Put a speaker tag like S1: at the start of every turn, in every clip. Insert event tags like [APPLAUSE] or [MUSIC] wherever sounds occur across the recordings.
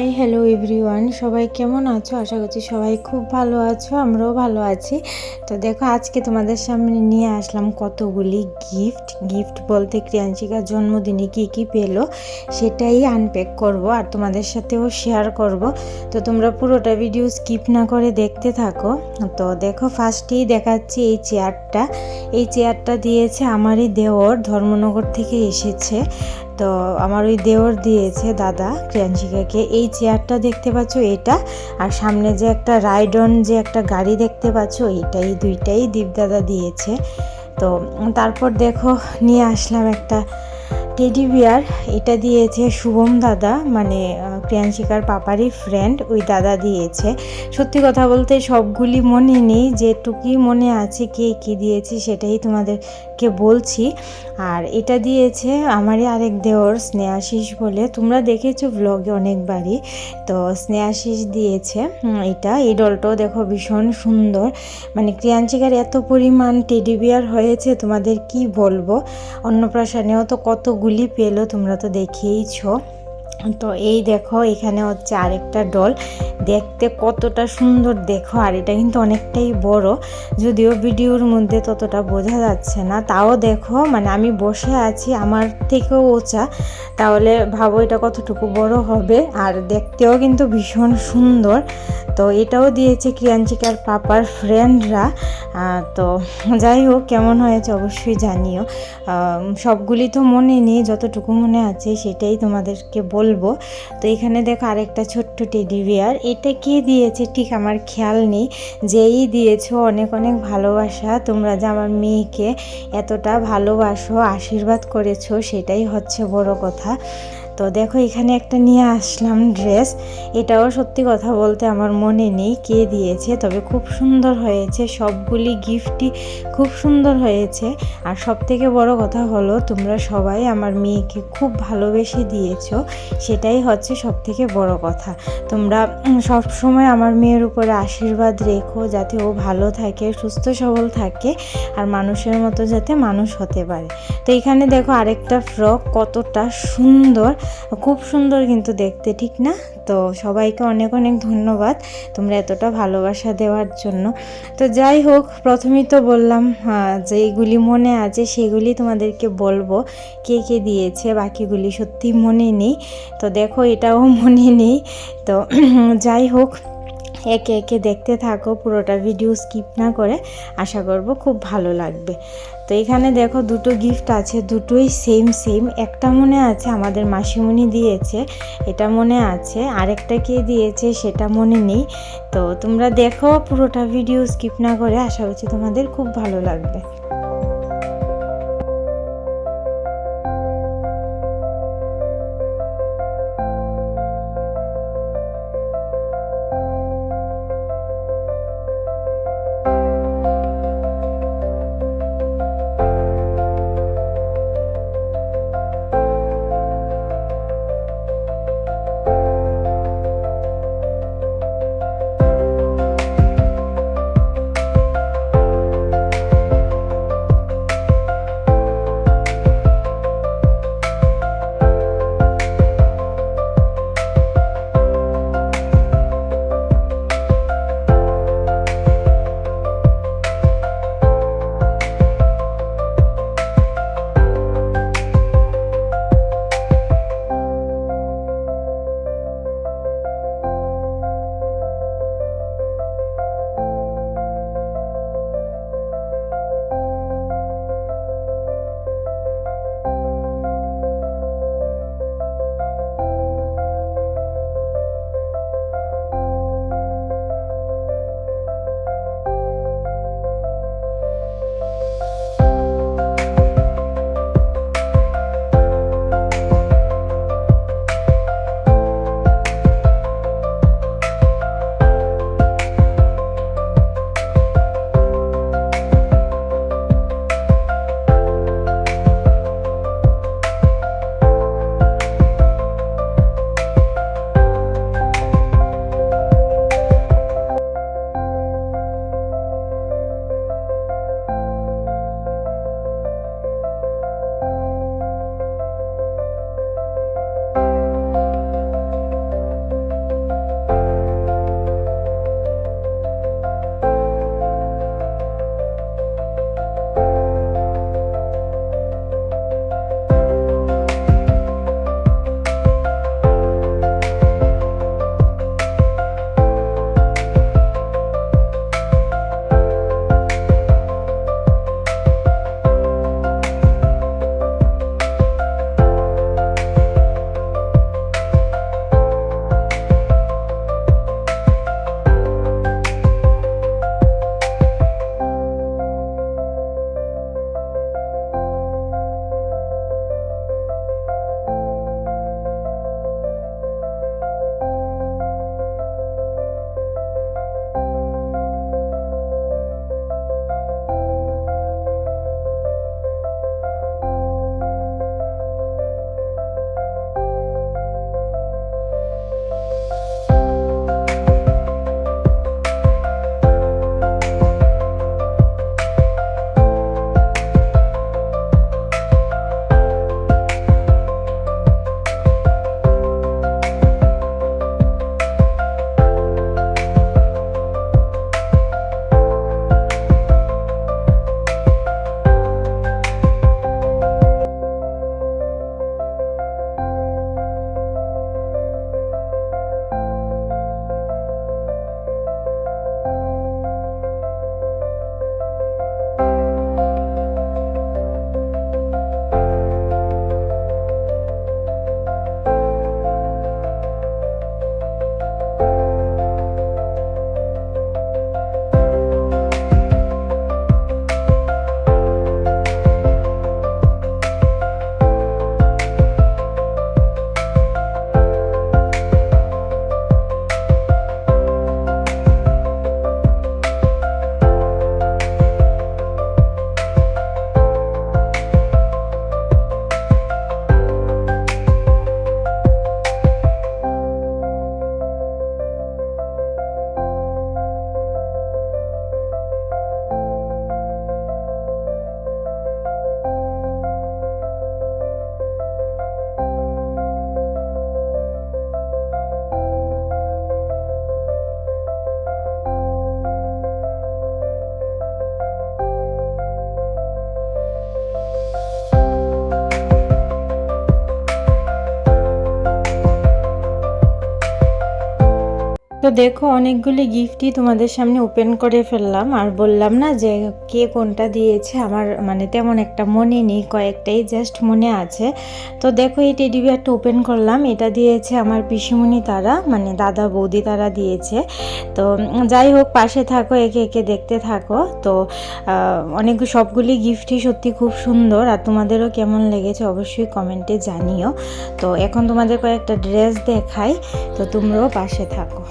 S1: A hello everyone সবাই কেমন আছো? আশা করছি সবাই খুব ভালো আছো, আমরাও ভালো আছি। তো দেখো, আজকে তোমাদের সামনে নিয়ে আসলাম কতগুলি গিফট গিফট বলতে ক্রিয়াঞ্চিকার জন্মদিনে কী কী পেল, সেটাই আনপ্যাক করব আর তোমাদের সাথেও শেয়ার করব। তো তোমরা পুরোটা ভিডিও স্কিপ না করে দেখতে থাকো। তো দেখো ফার্স্টেই দেখাচ্ছি এই চেয়ারটা এই চেয়ারটা দিয়েছে আমারই দেওর, ধর্মনগর থেকে এসেছে। তো আমার ওই দেওর দিয়েছে দাদা ক্রিয়াঞ্চিকাকে এই চেয়ারটা দেখতে পাচ্ছ এটা, আর সামনে যে একটা রাইডন যে একটা গাড়ি দেখতে পাচ্ছ এটাই দুইটাই দীপদাদা দিয়েছে। তো তারপর দেখো, নিয়ে আসলাম একটা টেডি বিয়ার, এটা দিয়েছে শুভম দাদা মানে ক্রিয়াঞ্চিকার পাপারই ফ্রেন্ড ওই দাদা দিয়েছে। সত্যি কথা বলতে সবগুলি মনে নেই, যেটুকুই মনে আছে কে কী দিয়েছে সেটাই তোমাদেরকে বলছি। আর এটা দিয়েছে আমারই আরেক দেওর, স্নেহাশিস বলে। তোমরা দেখেছ ব্লগে অনেকবারই। তো স্নেহাশিস দিয়েছে এটা। এই ডলটাও দেখো ভীষণ সুন্দর। মানে ক্রিয়াঞ্চিকার এত পরিমাণ টেডি বিয়ার হয়েছে, তোমাদের কি বলব? অন্নপ্রাশনেও তো কতগুলি পেল, তোমরা তো দেখেইছো। তো এই দেখো, এখানে হচ্ছে আরেকটা ডল। দেখতে কতটা সুন্দর দেখো, আর এটা কিন্তু অনেকটাই বড়। যদিও ভিডিওর মধ্যে ততটা বোঝা যাচ্ছে না, তাও দেখো মানে আমি বসে আছি আমার থেকেও ওচা, তাহলে ভাবো এটা কতটুকু বড় হবে। আর দেখতেও কিন্তু ভীষণ সুন্দর। তো এটাও দিয়েছে ক্রিয়াঞ্চিকার পাপার ফ্রেন্ডরা। তো যাই হোক, কেমন হয়েছে অবশ্যই জানিও। সবগুলি তো মনে নেই, যতটুকু মনে আছে সেটাই তোমাদেরকে বলব। তো এখানে দেখো আরেকটা ছোট্ট টেডি বিয়ার এটা কে দিয়েছে ঠিক আমার খেয়াল নেই। যেই দিয়েছ অনেক অনেক ভালোবাসা, তোমরা যে আমার মেয়েকে এতটা ভালোবাসো, আশীর্বাদ করেছ, সেটাই হচ্ছে বড় কথা। তো দেখো, এখানে একটা নিয়ে আসলাম ড্রেস। এটাও সত্যি কথা বলতে আমার মনে নেই কে দিয়েছে, তবে খুব সুন্দর হয়েছে। সবগুলি গিফটই খুব সুন্দর হয়েছে। আর সব থেকে বড় কথা হলো, তোমরা সবাই আমার মেয়েকে খুব ভালোবেসে দিয়েছ। সেটাই হচ্ছে সব থেকে বড় কথা। তোমরা সব সময় আমার মেয়ের উপরে আশীর্বাদ রেখো, যাতে ও ভালো থাকে, সুস্থ, সবল থাকে, আর মানুষের মতো যাতে মানুষ হতে পারে। তো এখানে দেখো আরেকটা ফ্রক, কতটা সুন্দর। খুব সুন্দর কিন্তু দেখতে, ঠিক না? তো সবাইকে অনেক অনেক ধন্যবাদ তোমরা এতটা ভালোবাসা দেওয়ার জন্য। তো যাই হোক, প্রথমেই তো বললাম যে এইগুলি মনে আছে, সেগুলি তোমাদেরকে বলব। কে কে দিয়েছে, বাকিগুলি সত্যি মনে নেই। তো দেখো এটাও মনে নেই। তো যাই হোক একে একে দেখতে থাকো, পুরোটা ভিডিও স্কিপ না করে আশা করব খুব ভালো লাগবে। তো এখানে দেখো দুটো গিফট আছে, দুটোই সেম সেম একটা মনে আছে আমাদের মাসিমণি দিয়েছে, এটা মনে আছে। আরেকটা কে দিয়েছে সেটা মনে নেই। তো তোমরা দেখো পুরোটা ভিডিও স্কিপ না করে আশা করছি তোমাদের খুব ভালো লাগবে। তো দেখো, অনেকগুলি গিফটই তোমাদের সামনে ওপেন করে ফেললাম। আর বললাম না যে, কে কোনটা দিয়েছে? আমার মানে তেমন একটা মনে নেই, কয়েকটাই জাস্ট মনে আছে। তো দেখো, এই টেডি বিয়ারটা ওপেন করলাম। এটা দিয়েছে আমার পিসিমণি তারা মানে দাদা বৌদি তারা দিয়েছে। তো যাই হোক, পাশে থাকো, একে একে দেখতে থাকো। তো অনেক সবগুলি গিফটই সত্যি খুব সুন্দর। আর তোমাদেরও কেমন লেগেছে অবশ্যই কমেন্টে জানিও। তো এখন তোমাদের কয়েকটা ড্রেস দেখাই। তো তোমরাও পাশে থাকো।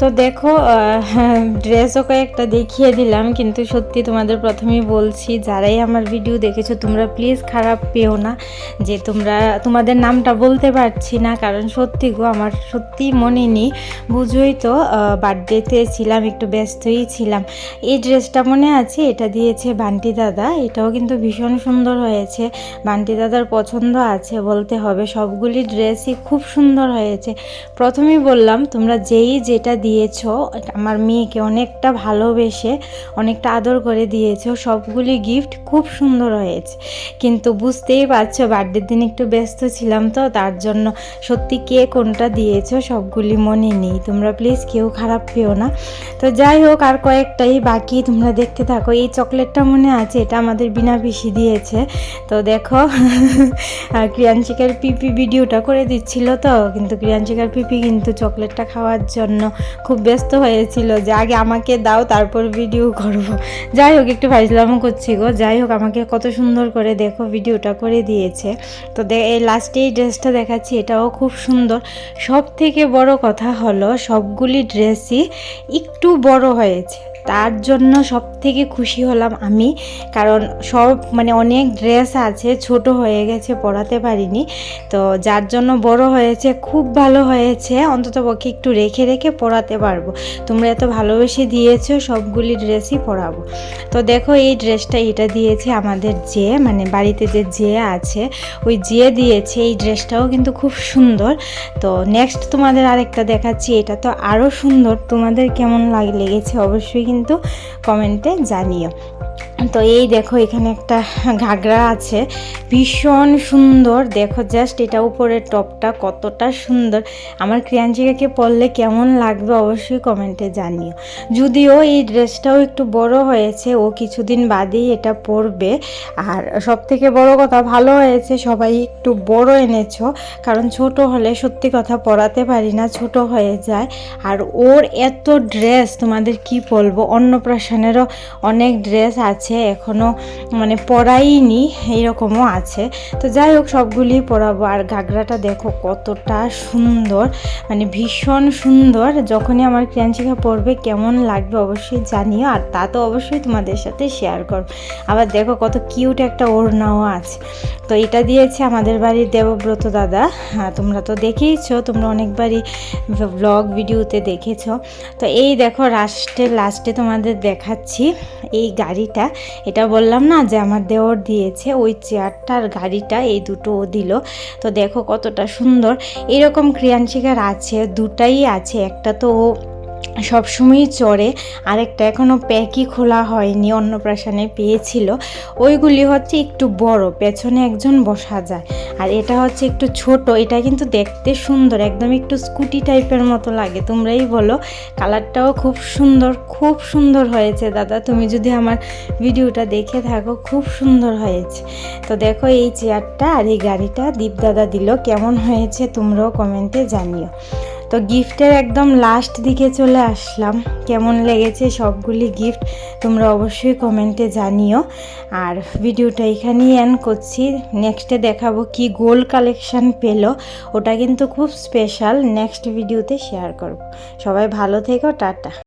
S1: তো দেখো ড্রেসও [LAUGHS] কয়েকটা দেখিয়ে দিলাম, কিন্তু সত্যি তোমাদের প্রথমেই বলছি, যারাই আমার ভিডিও দেখেছ, তোমরা প্লিজ খারাপ পেও না যে তোমরা, তোমাদের নামটা বলতে পারছি না, কারণ সত্যি গো, আমার সত্যি মনে নেই। বুঝোই তো বার্থডেতে ছিলাম, একটু ব্যস্তই ছিলাম। এই ড্রেসটা মনে আছে? এটা দিয়েছে বান্টি দাদা, এটাও কিন্তু ভীষণ সুন্দর হয়েছে। বান্টি দাদার পছন্দ আছে বলতে হবে, সবগুলি ড্রেসই খুব সুন্দর হয়েছে। প্রথমেই বললাম, তোমরা যেই যেটা দিয়েছ, আমার মেয়েকে অনেকটা ভালোবেসে, অনেকটা আদর করে দিয়েছ, সবগুলি গিফট খুব সুন্দর হয়েছে। কিন্তু বুঝতেই পারছ বার্থডের দিন একটু ব্যস্ত ছিলাম তো, তার জন্য সত্যি কে কোনটা দিয়েছ, সবগুলি মনে নেই। তোমরা প্লিজ কেউ খারাপ পেও না। তো যাই হোক, আর কয়েকটাই বাকি তোমরা দেখতে থাকো। এই চকলেটটা মনে আছে, এটা আমাদের বিনা পিসি দিয়েছে। তো দেখো ক্রিয়াঞ্চিকার পিপি ভিডিওটা করে দিচ্ছিল তো, কিন্তু ক্রিয়াঞ্চিকার পিপি কিন্তু চকলেটটা খাওয়ার জন্য খুব ব্যস্ত হয়েছিল যে আগে আমাকে দাও, তারপর ভিডিও করব। যাই হোক, একটু ফাইজলামও করছি গো। যাই হোক, আমাকে কত সুন্দর করে দেখো ভিডিওটা করে দিয়েছে। তো এই লাস্টে এই ড্রেসটা দেখাচ্ছি, এটাও খুব সুন্দর। সব থেকে বড় কথা হলো, সবগুলি ড্রেসই একটু বড় হয়েছে। তার জন্য সব থেকে খুশি হলাম আমি। কারণ সব মানে অনেক ড্রেস আছে, ছোট হয়ে গেছে পরাতে পারিনি। তো যার জন্য বড় হয়েছে, খুব ভালো হয়েছে, অন্তত পক্ষে একটু রেখে রেখে পরাতে পারব। তোমরা এত ভালোবেসে দিয়েছ, সবগুলি ড্রেসই পরাবো তো দেখো, এই ড্রেসটা এটা দিয়েছে আমাদের যে মানে বাড়িতে যে যে আছে, ওই যে দিয়েছে, এই ড্রেসটাও কিন্তু খুব সুন্দর। তো নেক্সট তোমাদের আরেকটা দেখাচ্ছি, এটা তো আরও সুন্দর। তোমাদের কেমন লাগ লেগেছে? অবশ্যই কিন্তু কমেন্টে জানিও। তো এই দেখো, এখানে একটা ঘাগরা আছে। ভীষণ সুন্দর। দেখো জাস্ট এটা উপরের টপটা কতটা সুন্দর। আমার ক্রিয়াঞ্চিকাকে পরলে কেমন লাগবে অবশ্যই কমেন্টে জানিও। যদিও এই ড্রেসটাও একটু বড় হয়েছে, ও কিছুদিন বাদেই এটা পরবে। আর সব থেকে বড় কথা, ভালো হয়েছে, সবাই একটু বড় এনেছো। কারণ ছোট হলে সত্যি কথা পরাতে পারি না, ছোট হয়ে যায়। আর ওর এত ড্রেস তোমাদের কি বলব? অন্নপ্রাশনেরও অনেক ড্রেস আছে এখনও মানে পরাইনি এইরকমও আছে। তো যাই হোক, সবগুলি পরাবো আর ঘাগরাটা দেখো কতটা সুন্দর মানে ভীষণ সুন্দর। যখনই আমার ক্রিয়াঞ্চিকা পড়বে, কেমন লাগবে অবশ্যই জানিও। আর তা তো অবশ্যই তোমাদের সাথে শেয়ার করব। আবার দেখো কত কিউট একটা ওড়নাও আছে। তো এটা দিয়েছে আমাদের বাড়ির দেবব্রত দাদা। হ্যাঁ তোমরা তো দেখেইছো, তোমরা অনেকবারই ব্লগ ভিডিওতে দেখেছ। তো এই দেখো লাস্টে লাস্টে তোমাদের দেখাচ্ছি। এই গাড়িটা এটা। বললাম না যে আমার দেওর দিয়েছে ওই চেয়ারটার গাড়িটা, এই দুটো ও দিল। তো দেখো কতটা সুন্দর। এরকম ক্রিয়াংশিকার আছে, দুটাই আছে। একটা তো ও সবসময়ই চড়ে। আরেকটা এখনও প্যাকই খোলা হয়নি, অন্নপ্রাশনে পেয়েছিল। ওইগুলি হচ্ছে একটু বড়, পেছনে একজন বসা যায়। আর এটা হচ্ছে একটু ছোট, এটা কিন্তু দেখতে সুন্দর, একদম একটু স্কুটি টাইপের মতো লাগে। তোমরাই বলো, কালারটাও খুব সুন্দর খুব সুন্দর হয়েছে দাদা। তুমি যদি আমার ভিডিওটা দেখে থাকো, খুব সুন্দর হয়েছে। তো দেখো এই চেয়ারটা আর এই গাড়িটা দীপদাদা দিল, কেমন হয়েছে তোমরাও কমেন্টে জানিও। তো গিফটের একদম লাস্ট দিকে চলে আসলাম। কেমন লেগেছে সবগুলি গিফট তোমরা অবশ্যই কমেন্টে জানিও। আর ভিডিওটা এখানেই অ্যান করছি। নেক্সটে দেখাবো কি গোল্ড কালেকশান পেল। ওটা কিন্তু খুব স্পেশাল নেক্সট ভিডিওতে শেয়ার করব। সবাই ভালো থেকো, টাটা।